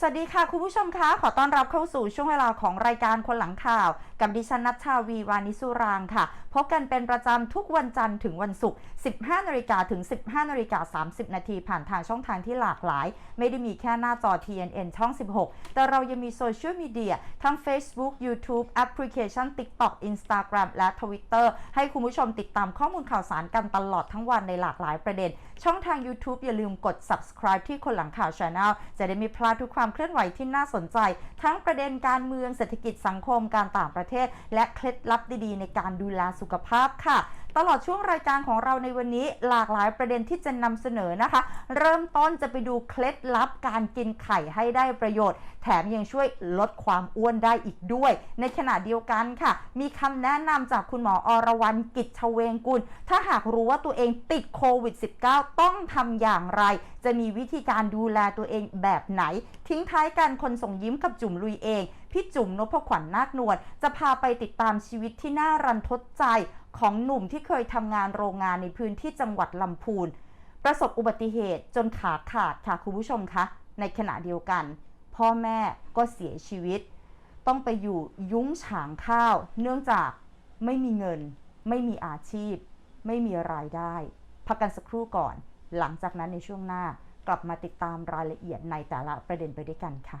สวัสดีค่ะ คุณผู้ชมคะขอต้อนรับเข้าสู่ช่วงเวลาของรายการคนหลังข่าว กับดิฉันนัชชาวีวานิสุรางค่ะ พบกันเป็นประจำทุกวันจันทร์ถึงวันศุกร์ 15นาฬิกาถึง 15นาฬิกา30 นาทีผ่านทางช่องทางที่หลากหลาย ไม่ได้มีแค่หน้าจอ TNN ช่อง 16 แต่เรายังมีโซเชียลมีเดียทั้ง Facebook YouTube แอปพลิเคชัน TikTok Instagram และ Twitter ให้คุณผู้ชมติดตามข้อมูลข่าวสารกันตลอดทั้งวันในหลากหลายประเด็น ช่องทาง YouTube อย่าลืมกด subscribe ที่คนหลังข่าว Channel จะได้ไม่พลาดทุกความเคลื่อนไหวที่น่าสนใจ ทั้งประเด็นการเมืองเศรษฐกิจสังคมการต่างประเทศ และเคล็ดลับดีๆ ในการดูแลสุขภาพค่ะ ตลอดช่วงรายการของเราในวันนี้หลากหลายประเด็นที่จะนำเสนอนะคะ เริ่มต้นจะไปดูเคล็ดลับการกินไข่ให้ได้ประโยชน์ แถมยังช่วยลดความอ้วนได้อีกด้วย ในขณะเดียวกันค่ะ มีคำแนะนำจากคุณหมออรวรรณกิจชเวงกุล ถ้าหากรู้ว่าตัวเองติดโควิด -19 ต้องทำอย่างไร จะมีวิธีการดูแลตัวเองแบบไหน ทิ้งท้ายกันคนส่งยิ้มกับจุ่มลุยเอง พี่จุ๋มนพขวัญนาคนวลจะพาไปติดตามชีวิตที่น่ารันทดใจของหนุ่มที่เคยทำงานโรงงานในพื้นที่จังหวัดลำพูน ประสบอุบัติเหตุจนขาขาดค่ะคุณผู้ชมคะ ในขณะเดียวกัน พ่อแม่ก็เสียชีวิต ต้องไปอยู่ยุ้งฉางข้าว เนื่องจากไม่มีเงิน ไม่มีอาชีพ ไม่มีรายได้ พักกันสักครู่ก่อน หลังจากนั้นในช่วงหน้ากลับมาติดตามรายละเอียดในแต่ละประเด็นไปด้วยกันค่ะ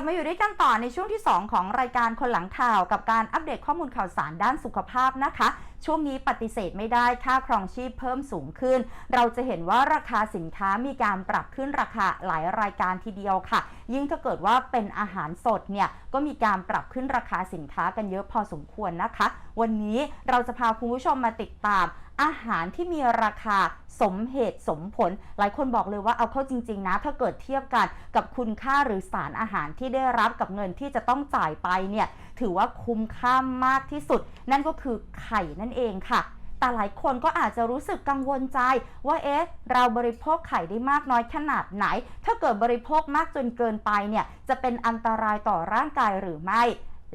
ลับมาอยู่ด้วยกันต่อในช่วงที่ 2 ของรายการคนหลังข่าวกับการอัปเดตข้อมูลข่าวสารด้านสุขภาพนะคะ ช่วงนี้ปฏิเสธไม่ได้ค่าครองชีพเพิ่มสูงขึ้น เราจะเห็นว่าราคาสินค้ามีการปรับขึ้นราคาหลายรายการทีเดียวค่ะ ยิ่งถ้าเกิดว่าเป็นอาหารสดเนี่ยก็มีการปรับขึ้นราคาสินค้ากันเยอะพอสมควรนะคะ วันนี้เราจะพาคุณผู้ชมมาติดตาม อาหารที่มีราคาสมเหตุสมผล หลายคนบอกเลยว่าเอาเข้าจริง ๆ นะ ถ้าเกิดเทียบกันกับคุณค่าหรือสารอาหารที่ได้รับกับเงินที่จะต้องจ่ายไปเนี่ยถือว่าคุ้มค่ามากที่สุด นั่นก็คือไข่นั่นเองค่ะแต่หลายคนก็อาจจะรู้สึกกังวลใจว่าเอ๊ะเราบริโภคไข่ได้มากน้อยขนาดไหน ถ้าเกิดบริโภคมากจนเกินไปเนี่ยจะเป็นอันตรายต่อร่างกายหรือไม่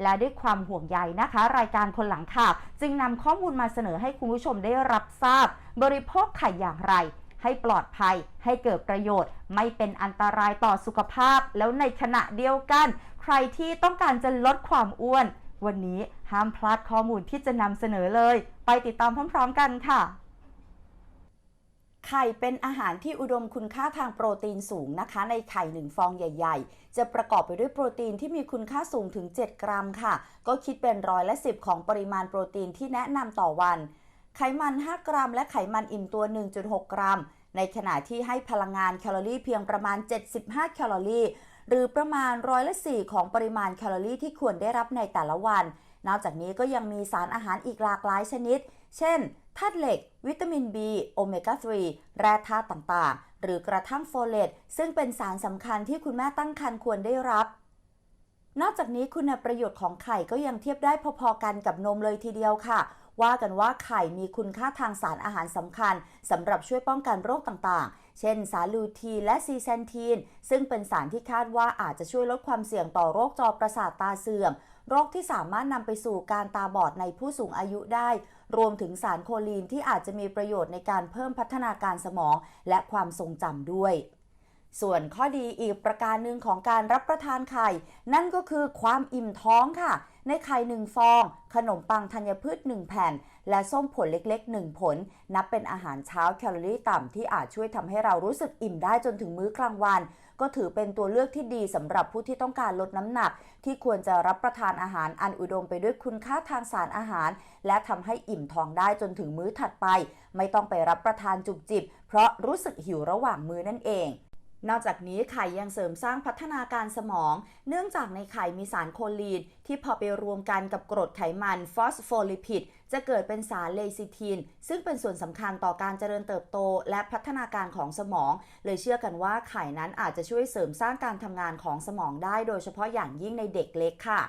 และด้วยความห่วงใยนะคะ รายการคนหลังข่าวจึงนำข้อมูลมาเสนอให้คุณผู้ชมได้รับทราบ บริโภคไข่อย่างไร ให้ปลอดภัย ให้เกิดประโยชน์ ไม่เป็นอันตรายต่อสุขภาพ แล้วในขณะเดียวกัน ใครที่ต้องการจะลดความอ้วน วันนี้ห้ามพลาดข้อมูลที่จะนำเสนอเลย ไปติดตามพร้อม ๆ กันค่ะ ไข่เป็นอาหารที่อุดมคุณค่าทางโปรตีนสูงนะคะ ในไข่หนึ่งฟองใหญ่ ๆ จะประกอบไปด้วยโปรตีนที่มีคุณค่าสูงถึง 7 กรัมค่ะ ก็คิดเป็นร้อยละ10ของปริมาณโปรตีนที่แนะนำต่อวัน ไขมัน 5 กรัม และไขมันอิ่มตัว 1.6 กรัม ในขณะที่ให้พลังงานแคลอรี่เพียงประมาณ 75 แคลอรี่ หรือประมาณร้อยละ4ของปริมาณแคลอรี่ที่ควรได้รับในแต่ละวัน นอกจากนี้ก็ยังมีสารอาหารอีกหลากหลายชนิด เช่น ธาตุเหล็ก วิตามิน B โอเมก้า 3 แร่ธาตุต่างๆ หรือกระทั่งโฟเลตซึ่งเป็นสารสำคัญที่คุณแม่ตั้งครรภ์ควรได้รับ นอกจากนี้คุณประโยชน์ของไข่ก็ยังเทียบได้พอๆกันกับนมเลยทีเดียวค่ะ ว่ากันว่าไข่มีคุณค่าทางสารอาหารสำคัญสำหรับช่วยป้องกันโรคต่างๆ เช่น สารลูทีนและซีเซนทีน ซึ่งเป็นสารที่คาดว่าอาจจะช่วยลดความเสี่ยงต่อโรคจอประสาทตาเสื่อม โรคที่สามารถนำไปสู่การตาบอดในผู้สูงอายุได้ รวมถึงสารโคลีนที่อาจจะมีประโยชน์ในการเพิ่มพัฒนาการสมองและความทรงจำด้วยส่วนข้อดีอีกประการหนึ่งของการรับประทานไข่ นั่นก็คือความอิ่มท้องค่ะ ในไข่หนึ่งฟอง ขนมปังธัญพืช1แผ่น และส้มผลเล็กๆ1ผล นับเป็นอาหารเช้าแคลอรี่ต่ำที่อาจช่วยทำให้เรารู้สึกอิ่มได้จนถึงมื้อกลางวัน ก็ถือเป็นตัวเลือกที่ดีสำหรับผู้ที่ต้องการลดน้ำหนัก ที่ควรจะรับประทานอาหารอันอุดมไปด้วยคุณค่าทางสารอาหาร และทำให้อิ่มท้องได้จนถึงมื้อถัดไป ไม่ต้องไปรับประทานจุบจิบ เพราะรู้สึกหิวระหว่างมื้อนั่นเอง นอกจากนี้ไข่ยังเสริมสร้างพัฒนาการสมอง เนื่องจากในไข่มีสารโคลีน ที่พอไปรวมกันกับกรดไขมันฟอสโฟลิพิดจะเกิดเป็นสารเลซิทิน ซึ่งเป็นส่วนสำคัญต่อการเจริญเติบโต และพัฒนาการของสมอง เลยเชื่อกันว่าไข่นั้นอาจจะช่วยเสริมสร้างการทำงานของสมองได้ โดยเฉพาะอย่างยิ่งในเด็กเล็กค่ะ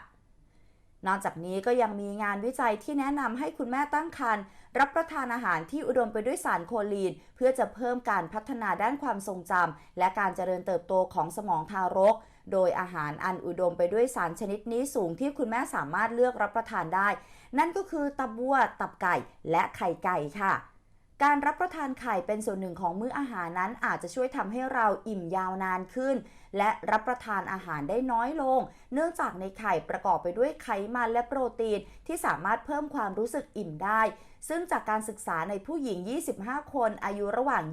นอกจากนี้ก็ยังมีงานวิจัยที่แนะนำให้คุณแม่ตั้งครรภ์รับประทานอาหารที่อุดมไปด้วยสารโคลีน เพื่อจะเพิ่มการพัฒนาด้านความทรงจำและการเจริญเติบโตของสมองทารก โดยอาหารอันอุดมไปด้วยสารชนิดนี้สูงที่คุณแม่สามารถเลือกรับประทานได้ นั่นก็คือตับวัว ตับไก่ และไข่ไก่ค่ะ การรับประทานไข่เป็นส่วนหนึ่งของมื้ออาหารนั้นอาจจะช่วยทำให้เราอิ่มยาวนานขึ้น และรับประทานอาหารได้น้อยลง เนื่องจากในไข่ประกอบไปด้วยไขมันและโปรตีนที่สามารถเพิ่มความรู้สึกอิ่มได้ ซึ่งจากการศึกษาในผู้หญิง 25 คนอายุระหว่าง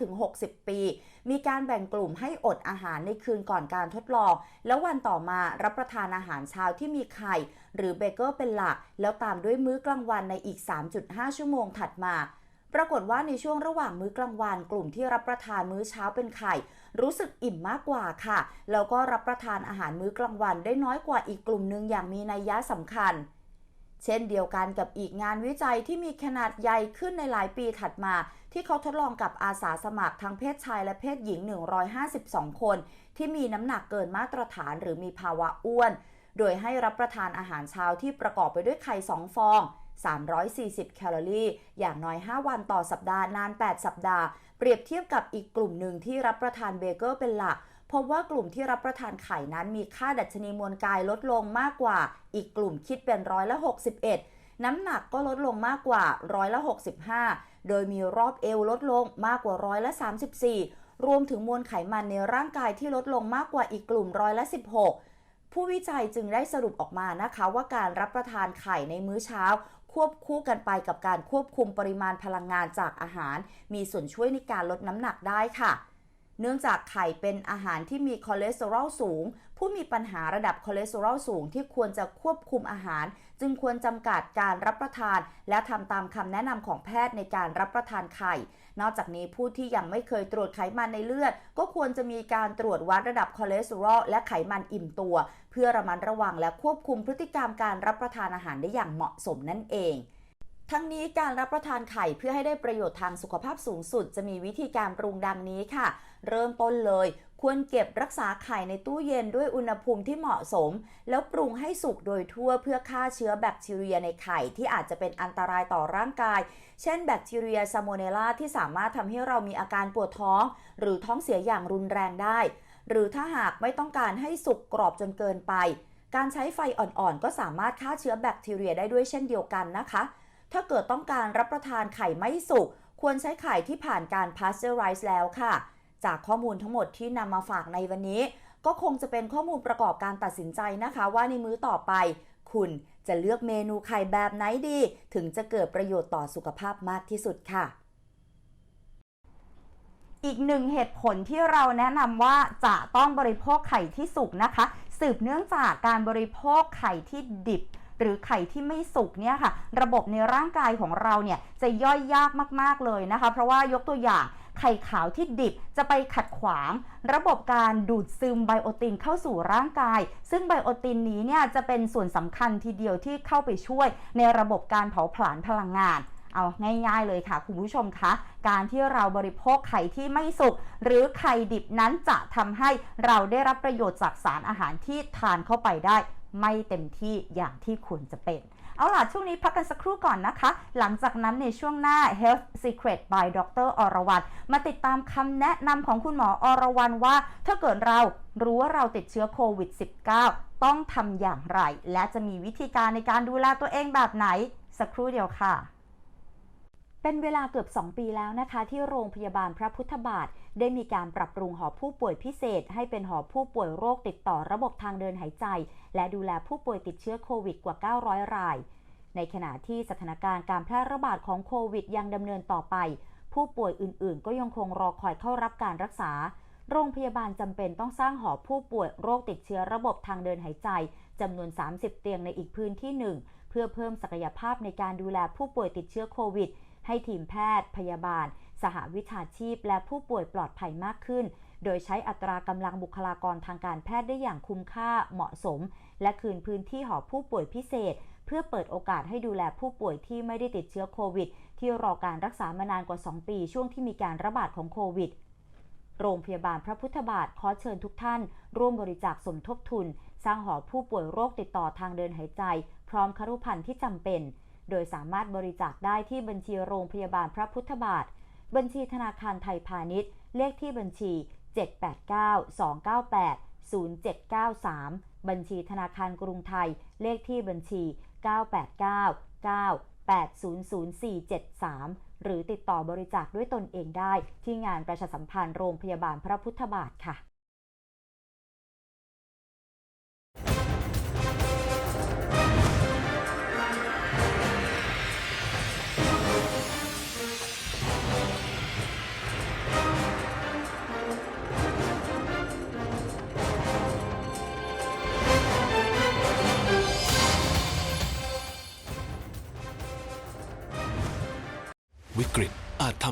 25-60 ปี มีการแบ่งกลุ่มให้อดอาหารในคืนก่อนการทดลอง แล้ววันต่อมารับประทานอาหารเช้าที่มีไข่ หรือเบเกอร์เป็นหลัก แล้วตามด้วยมื้อกลางวันในอีก 3.5 ชั่วโมงถัดมา ปรากฏว่าในช่วงระหว่างมื้อกลางวันกลุ่มที่รับประทานมื้อเช้าเป็นไข่ รู้สึกอิ่มมากกว่าค่ะ แล้วก็รับประทานอาหารมื้อกลางวันได้น้อยกว่าอีกกลุ่มหนึ่งอย่างมีนัยยะสำคัญ เช่นเดียวกันกับอีกงานวิจัยที่มีขนาดใหญ่ขึ้นในหลายปีถัดมา ที่เขาทดลองกับอาสาสมัครทั้งเพศชายและเพศหญิง 152 คน ที่มีน้ำหนักเกินมาตรฐานหรือมีภาวะอ้วน โดยให้รับประทานอาหารเช้าที่ประกอบไปด้วยไข่2ฟอง 340 แคลอรี่ อย่างน้อย 5 วันต่อสัปดาห์นาน 8 สัปดาห์ เปรียบเทียบกับอีกกลุ่มหนึ่งที่รับประทานเบเกอร์เป็นหลักพบว่ากลุ่มที่รับประทานไข่นั้นมีค่าดัชนีมวลกายลดลงมากกว่า อีกกลุ่มคิดเป็นร้อยละ 61 น้ำหนักก็ลดลงมากกว่าร้อยละ 65 โดยมีรอบเอวลดลงมากกว่าร้อยละ 34 รวมถึงมวลไขมันในร่างกายที่ลดลงมากกว่าอีกกลุ่มร้อยละ 16ผู้วิจัยจึงได้สรุปออกมานะคะว่าการรับประทานไข่ในมื้อเช้า ควบคู่กันไปกับการควบคุมปริมาณพลังงานจากอาหาร มีส่วนช่วยในการลดน้ำหนักได้ค่ะ เนื่องจากไข่เป็นอาหารที่มีคอเลสเตอรอลสูง ผู้มีปัญหาระดับคอเลสเตอรอลสูงที่ควรจะควบคุมอาหาร จึงควรจำกัดการรับประทาน และทำตามคำแนะนำของแพทย์ในการรับประทานไข่ นอกจากนี้ผู้ที่ยังไม่เคยตรวจไขมันในเลือด ก็ควรจะมีการตรวจวัดระดับคอเลสเตอรอลและไขมันอิ่มตัว เพื่อระมัดระวังและควบคุมพฤติกรรมการรับประทานอาหารได้อย่างเหมาะสมนั่นเองทั้งนี้การรับประทานไข่เพื่อให้ได้ประโยชน์ทางสุขภาพสูงสุด จะมีวิธีการปรุงดังนี้ค่ะ เริ่มต้นเลย ควรเก็บรักษาไข่ในตู้เย็นด้วยอุณหภูมิที่เหมาะสม แล้วปรุงให้สุกโดยทั่วเพื่อฆ่าเชื้อแบคทีเรียในไข่ที่อาจจะเป็นอันตรายต่อร่างกาย เช่นแบคทีเรียซาโมเนลาที่สามารถทำให้เรามีอาการปวดท้อง หรือท้องเสียอย่างรุนแรงได้ หรือถ้าหากไม่ต้องการให้สุกกรอบจนเกินไป การใช้ไฟอ่อนๆ ก็สามารถฆ่าเชื้อแบคทีเรียได้ด้วยเช่นเดียวกันนะคะ ถ้าเกิดต้องการรับประทานไข่ไม่สุกควรใช้ไข่ที่ผ่านการพาสเจอร์ไรซ์แล้วค่ะ จากข้อมูลทั้งหมดที่นำมาฝากในวันนี้ ก็คงจะเป็นข้อมูลประกอบการตัดสินใจนะคะ ว่าในมื้อต่อไป คุณจะเลือกเมนูไข่แบบไหนดี ถึงจะเกิดประโยชน์ต่อสุขภาพมากที่สุดค่ะอีกหนึ่งเหตุผลที่เราแนะนำว่าจะต้องบริโภคไข่ที่สุกนะคะ สืบเนื่องจากการบริโภคไข่ที่ดิบ หรือไข่ที่ไม่สุกเนี่ยค่ะ ระบบในร่างกายของเราเนี่ยจะย่อยยากมาก ๆเลยนะคะ เพราะว่ายกตัวอย่าง ไข่ขาวที่ดิบจะไปขัดขวาง ระบบการดูดซึมไบโอตินเข้าสู่ร่างกาย ซึ่งไบโอตินนี้เนี่ยจะเป็นส่วนสำคัญทีเดียวที่เข้าไปช่วยในระบบการเผาผลาญพลังงานเอาง่ายๆเลยค่ะคุณผู้ชมคะ การที่เราบริโภคไข่ที่ไม่สุกหรือไข่ดิบนั้นจะทำให้เราได้รับประโยชน์จากสารอาหารที่ทานเข้าไปได้ ไม่เต็มที่อย่างที่ควรจะเป็น เอาล่ะ ช่วงนี้พักกันสักครู่ก่อนนะคะ หลังจากนั้นในช่วงหน้า Health Secret by ดรอรวรรณมาติดตามคำแนะนำของคุณหมออรวรรณว่า ถ้าเกิดเรารู้ว่าเราติดเชื้อโควิด -19 ต้องทำอย่างไร และจะมีวิธีการในการดูแลตัวเองแบบไหนสักครู่เดียวค่ะ เป็นเวลาเกือบ 2 ปีแล้วนะคะ ที่โรงพยาบาลพระพุทธบาท ได้มีการปรับปรุงหอผู้ป่วยพิเศษ ให้เป็นหอผู้ป่วยโรคติดต่อระบบทางเดินหายใจ และดูแลผู้ป่วยติดเชื้อโควิดกว่า 900 ราย ในขณะที่สถานการณ์การแพร่ระบาดของโควิดยังดำเนินต่อไป ผู้ป่วยอื่น ๆ ก็ยังคงรอคอยเข้ารับการรักษา โรงพยาบาลจำเป็นต้องสร้างหอผู้ป่วยโรคติดเชื้อระบบทางเดินหายใจจำนวน 30 เตียงในอีกพื้นที่หนึ่งเพื่อเพิ่มศักยภาพในการดูแลผู้ป่วยติดเชื้อโควิด ให้ทีมแพทย์ พยาบาล สหวิชาชีพ และผู้ป่วยปลอดภัยมากขึ้น โดยใช้อัตรากำลังบุคลากรทางการแพทย์ได้อย่างคุ้มค่าเหมาะสม และคืนพื้นที่หอผู้ป่วยพิเศษ เพื่อเปิดโอกาสให้ดูแลผู้ป่วยที่ไม่ได้ติดเชื้อโควิด ที่รอการรักษามานานกว่า 2 ปีช่วงที่มีการระบาดของโควิดโรงพยาบาลพระพุทธบาทขอเชิญทุกท่าน ร่วมบริจาคสมทบทุน สร้างหอผู้ป่วยโรคติดต่อทางเดินหายใจ พร้อมคารุพันธ์ที่จำเป็น โดยสามารถบริจาคได้ที่บัญชีโรงพยาบาลพระพุทธบาท บัญชีธนาคารไทยพาณิชย์ เลขที่บัญชี 789-298-0793 บัญชีธนาคารกรุงไทย เลขที่บัญชี 989 9 800473 หรือติดต่อบริจาคด้วยตนเองได้ที่งานประชาสัมพันธ์โรงพยาบาลพระพุทธบาทค่ะ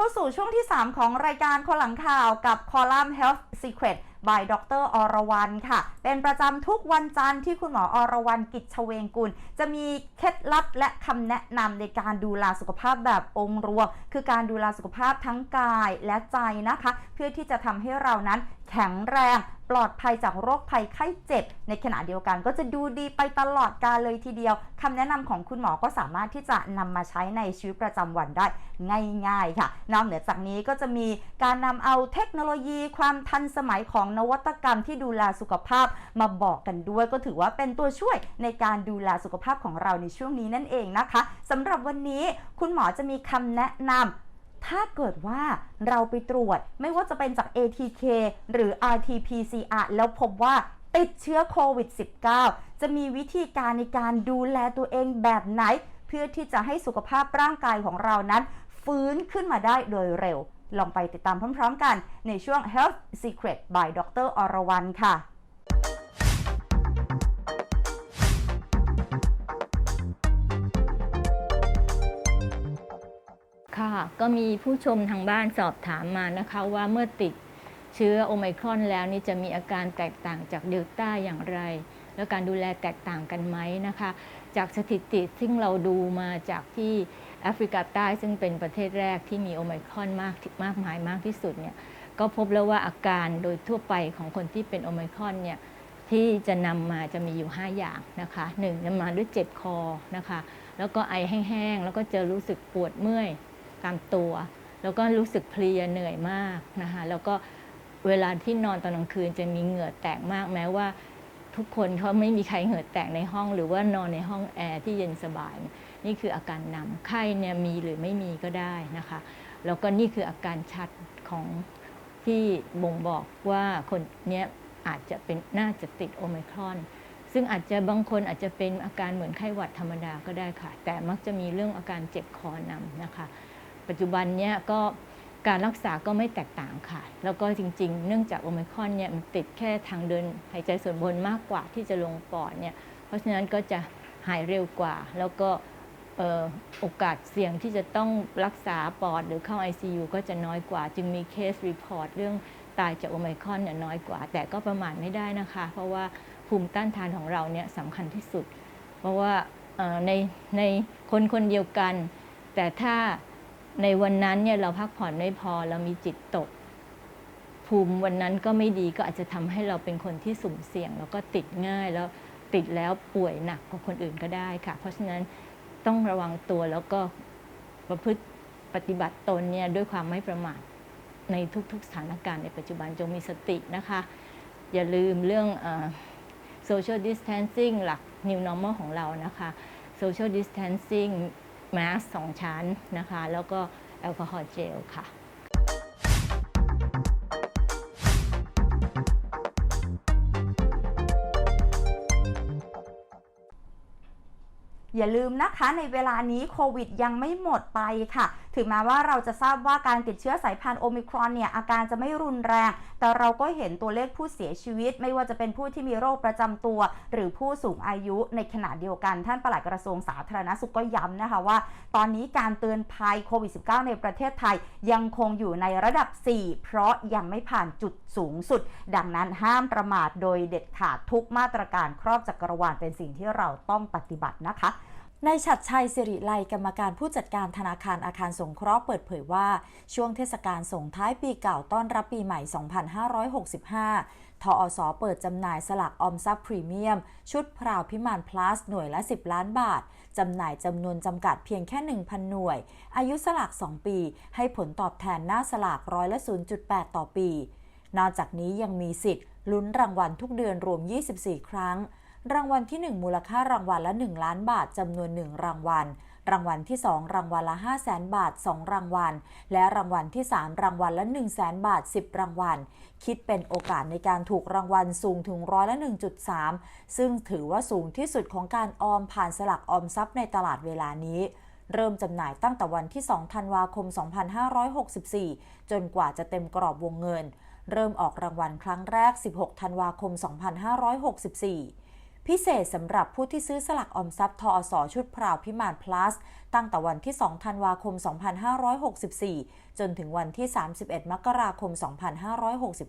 เข้าสู่ช่วงที่ 3 ของรายการคนหลังข่าวกับคอลัมน์ Health Secret by ดรอรวรรณค่ะ เป็นประจำทุกวันจันทร์ที่คุณหมออรวรรณกิจชเวงกุล จะมีเคล็ดลับและคำแนะนำในการดูแลสุขภาพแบบองค์รวม คือการดูแลสุขภาพทั้งกายและใจนะคะ เพื่อที่จะทำให้เรานั้น แข็งแรงปลอดภัยจากโรคภัยไข้เจ็บ ในขณะเดียวกันก็จะดูดีไปตลอดกาลเลยทีเดียวคำแนะนำของคุณหมอก็สามารถที่จะนำมาใช้ในชีวิตประจำวันได้ง่าย ๆ ค่ะ นอกเหนือจากนี้ก็จะมีการนำเอาเทคโนโลยี ความทันสมัยของนวัตกรรมที่ดูแลสุขภาพมาบอกกันด้วย ก็ถือว่าเป็นตัวช่วยในการดูแลสุขภาพของเราในช่วงนี้นั่นเองนะคะสำหรับวันนี้คุณหมอจะมีคำแนะนำ ถ้าเกิดว่าเราไปตรวจไม่ว่าจะเป็นจาก ATK หรือ RT-PCR แล้วพบว่าติดเชื้อโควิด -19 จะมีวิธีการในการดูแลตัวเองแบบไหน เพื่อที่จะให้สุขภาพร่างกายของเรานั้น ฟื้นขึ้นมาได้โดยเร็ว ลองไปติดตามพร้อมๆกันในช่วง Health Secret by ดรอรวรรณค่ะ ค่ะ ก็มีผู้ชมทางบ้านสอบถามมานะคะว่าเมื่อติดเชื้อโอไมครอนแล้วนี่จะมีอาการแตกต่างจากเดลต้าอย่างไร แล้วการดูแลแตกต่างกันไหมนะคะ จากสถิติซึ่งเราดูมาจากที่แอฟริกาใต้ซึ่งเป็นประเทศแรกที่มีโอไมครอนมากมากมายมากที่สุดเนี่ยก็พบแล้วว่าอาการโดยทั่วไปของคนที่เป็นโอไมครอนเนี่ยที่จะนำมาจะมีอยู่ 5 อย่างนะคะหนึ่งจะมาด้วยเจ็บคอนะคะ แล้วก็ไอแห้งๆ แล้วก็จะรู้สึกปวดเมื่อย ตามตัว แล้วก็รู้สึกเพลียเหนื่อยมากนะคะแล้วก็เวลาที่นอนตอนกลางคืนจะมีเหงื่อแตกมากแม้ว่า ทุกคนเขาไม่มีใครเหงื่อแตกในห้อง หรือว่านอนในห้องแอร์ที่เย็นสบาย นี่คืออาการนำไข้เนี่ยมีหรือไม่มีก็ได้นะคะ แล้วก็นี่คืออาการชัดของที่บ่งบอกว่าคนเนี้ยอาจจะเป็นน่าจะติดโอไมครอน ซึ่งอาจจะบางคนอาจจะเป็นอาการเหมือนไข้หวัดธรรมดาก็ได้ค่ะ แต่มักจะมีเรื่องอาการเจ็บคอนำนะคะ ปัจจุบันเนี้ยก็การรักษาก็ไม่แตกต่างค่ะ แล้วก็จริง ๆ เนื่องจากโอไมคอนเนี่ยมันติดแค่ทางเดินหายใจส่วนบนมากกว่าที่จะลงปอดเนี่ย เพราะฉะนั้นก็จะหายเร็วกว่า แล้วก็โอกาสเสี่ยงที่จะต้องรักษาปอดหรือเข้า ICU ก็จะน้อยกว่า จึงมีเคสรีพอร์ตเรื่องตายจากโอไมคอนเนี่ยน้อยกว่า แต่ก็ประมาทไม่ได้นะคะ เพราะว่าภูมิต้านทานของเราเนี่ยสำคัญที่สุด เพราะว่าในในคนคนเดียวกัน แต่ถ้า ในวันนั้นเนี่ยเราพักผ่อนไม่พอเรามีจิตตก ภูมิวันนั้นก็ไม่ดีก็อาจจะทำให้เราเป็นคนที่สุ่มเสี่ยง แล้วก็ติดง่ายแล้วติดแล้วป่วยหนักกว่าคนอื่นก็ได้ค่ะ เพราะฉะนั้นต้องระวังตัวแล้วก็ประพฤติปฏิบัติตนเนี่ยด้วยความไม่ประมาทในทุกๆสถานการณ์ในปัจจุบันจงมีสตินะคะ อย่าลืมเรื่องอ social distancing หลัก new normal ของเรานะคะ social distancing มาสก์สองชั้นนะคะ แล้วก็แอลกอฮอล์เจลค่ะ อย่าลืมนะคะในเวลานี้โควิดยังไม่หมดไปค่ะ ถึงแม้ว่าเราจะทราบว่าการติดเชื้อสายพันธุ์โอมิครอนเนี่ยอาการจะไม่รุนแรง แต่เราก็เห็นตัวเลขผู้เสียชีวิต ไม่ว่าจะเป็นผู้ที่มีโรคประจำตัว หรือผู้สูงอายุในขณะเดียวกัน ท่านปลัดกระทรวงสาธารณสุขก็ย้ำนะคะว่า ตอนนี้การเตือนภัยโควิด -19 ในประเทศไทยยังคงอยู่ในระดับ 4 เพราะยังไม่ผ่านจุดสูงสุด ดังนั้นห้ามประมาทโดยเด็ดขาดทุกมาตรการครอบจักรวาลเป็นสิ่งที่เราต้องปฏิบัตินะคะ ในฉัดชัยสิริไลกรรมการผู้จัดการธนาคารอาคารสงเคราะห์เปิดเผยว่า ช่วงเทศกาลส่งท้ายปีเก่าต้อนรับปีใหม่ 2565 ทอสเปิดจำหน่ายสลากออมทรัพย์พรีเมียม ชุดพราวพิมานพลัสหน่วยละ 10 ล้านบาท จำหน่ายจำนวนจำกัดเพียงแค่ 1,000 หน่วย อายุสลาก 2 ปี ให้ผลตอบแทนหน้าสลากร้อยละ 0.8 ต่อปี นอกจากนี้ยังมีสิทธิ์ลุ้นรางวัลทุกเดือนรวม 24 ครั้ง รางวัลที่ 1 มูลค่ารางวัลละ 1 ล้านบาทจำนวน 1 รางวัล รางวัลที่ 2 รางวัลละ 5 0 0แสนบาท 2 รางวัล และรางวัลที่ 3 รางวัลละ 1 0 0 0 0แสนบาท 10 รางวัล คิดเป็นโอกาสในการถูกรางวัลสูงถึงร้อยละ 1.3 ซึ่งถือว่าสูงที่สุดของการออมผ่านสลักออมทรัพย์ในตลาดเวลานี้เริ่มจำหน่ายตั้งแต่วันที่ 2 ธันวาคม 2564 จนกว่าจะเต็มกรอบวงเงิน เริ่มออกรางวัลครั้งแรก 16 ธันวาคม 2564 พิเศษสำหรับผู้ที่ซื้อสลักออมทรัพย์ทอสชุดพราวพิมานพลัส ตั้งแต่วันที่ 2 ธันวาคม 2564 จนถึงวันที่ 31 มกราคม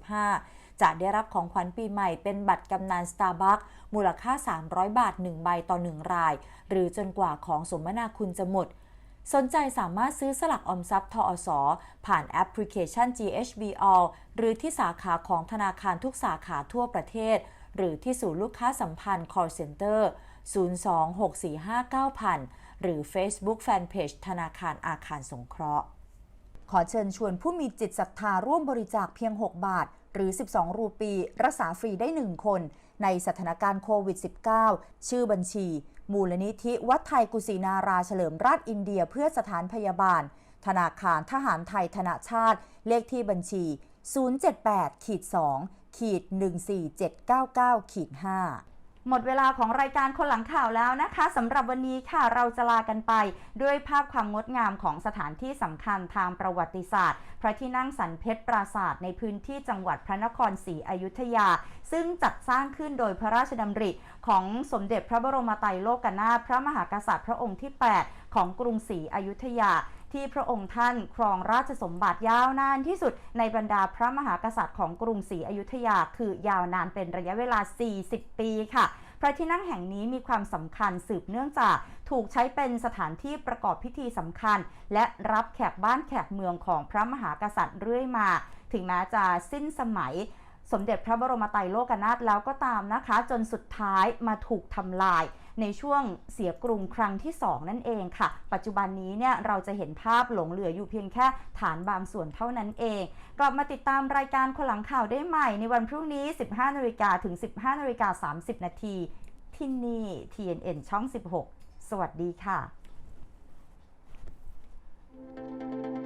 2565 จะได้รับของขวัญปีใหม่เป็นบัตรกำนันสตาร์บัคมูลค่า 300 บาท 1 ใบต่อ 1 ราย หรือจนกว่าของสมนาคุณจะหมดสนใจสามารถซื้อสลักออมทรัพย์ทอสผ่านแอปพลิเคชัน GHB All หรือที่สาขาของธนาคารทุกสาขาทั่วประเทศ หรือที่ศูนย์ลูกค้าสัมพันธ์ call center 026459000 หรือ Facebook Fanpage ธนาคารอาคารสงเคราะห์ ขอเชิญชวนผู้มีจิตศรัทธาร่วมบริจาคเพียง 6 บาท หรือ 12 รูปี รักษาฟรีได้ 1 คน ในสถานการณ์โควิด -19 ชื่อบัญชี มูลนิธิวัดไทยกุศินาราเฉลิมราชอินเดียเพื่อสถานพยาบาล ธนาคารทหารไทยธนาชาติ เลขที่บัญชี 078-2 ขีด2ขีด14799ขีด5หมดเวลาของรายการคนหลังข่าวแล้วนะคะสำหรับวันนี้ค่ะเราจะลากันไป ด้วยภาพความงดงามของสถานที่สำคัญทางประวัติศาสตร์ พระที่นั่งสันเพชรปราสาทในพื้นที่จังหวัดพระนครศรีอยุธยา ซึ่งจัดสร้างขึ้นโดยพระราชดำริ ของสมเด็จพระบรมไตรโลกนาถพระมหากษัตริย์พระองค์ที่ 8 ของกรุงศรีอยุธยา ที่พระองค์ท่านครองราชสมบัติยาวนานที่สุดในบรรดาพระมหากษัตริย์ของกรุงศรีอยุธยา คือยาวนานเป็นระยะเวลา 40 ปีค่ะพระที่นั่งแห่งนี้มีความสำคัญสืบเนื่องจากถูกใช้เป็นสถานที่ประกอบพิธีสำคัญ และรับแขกบ้านแขกเมืองของพระมหากษัตริย์เรื่อยมา ถึงแม้จะสิ้นสมัยสมเด็จพระบรมไตรโลกนาถแล้วก็ตามนะคะ จนสุดท้ายมาถูกทำลาย ในช่วงเสียกรุงครั้งที่ 2 นั่นเองค่ะ ปัจจุบันนี้เนี่ยเราจะเห็นภาพหลงเหลืออยู่เพียงแค่ฐานบางส่วนเท่านั้นเอง กลับมาติดตามรายการคนหลังข่าวได้ใหม่ในวันพรุ่งนี้ 15นาฬิกาถึง 15นาฬิกา30 นาทีที่นี่ TNN ช่อง 16 สวัสดีค่ะ thank you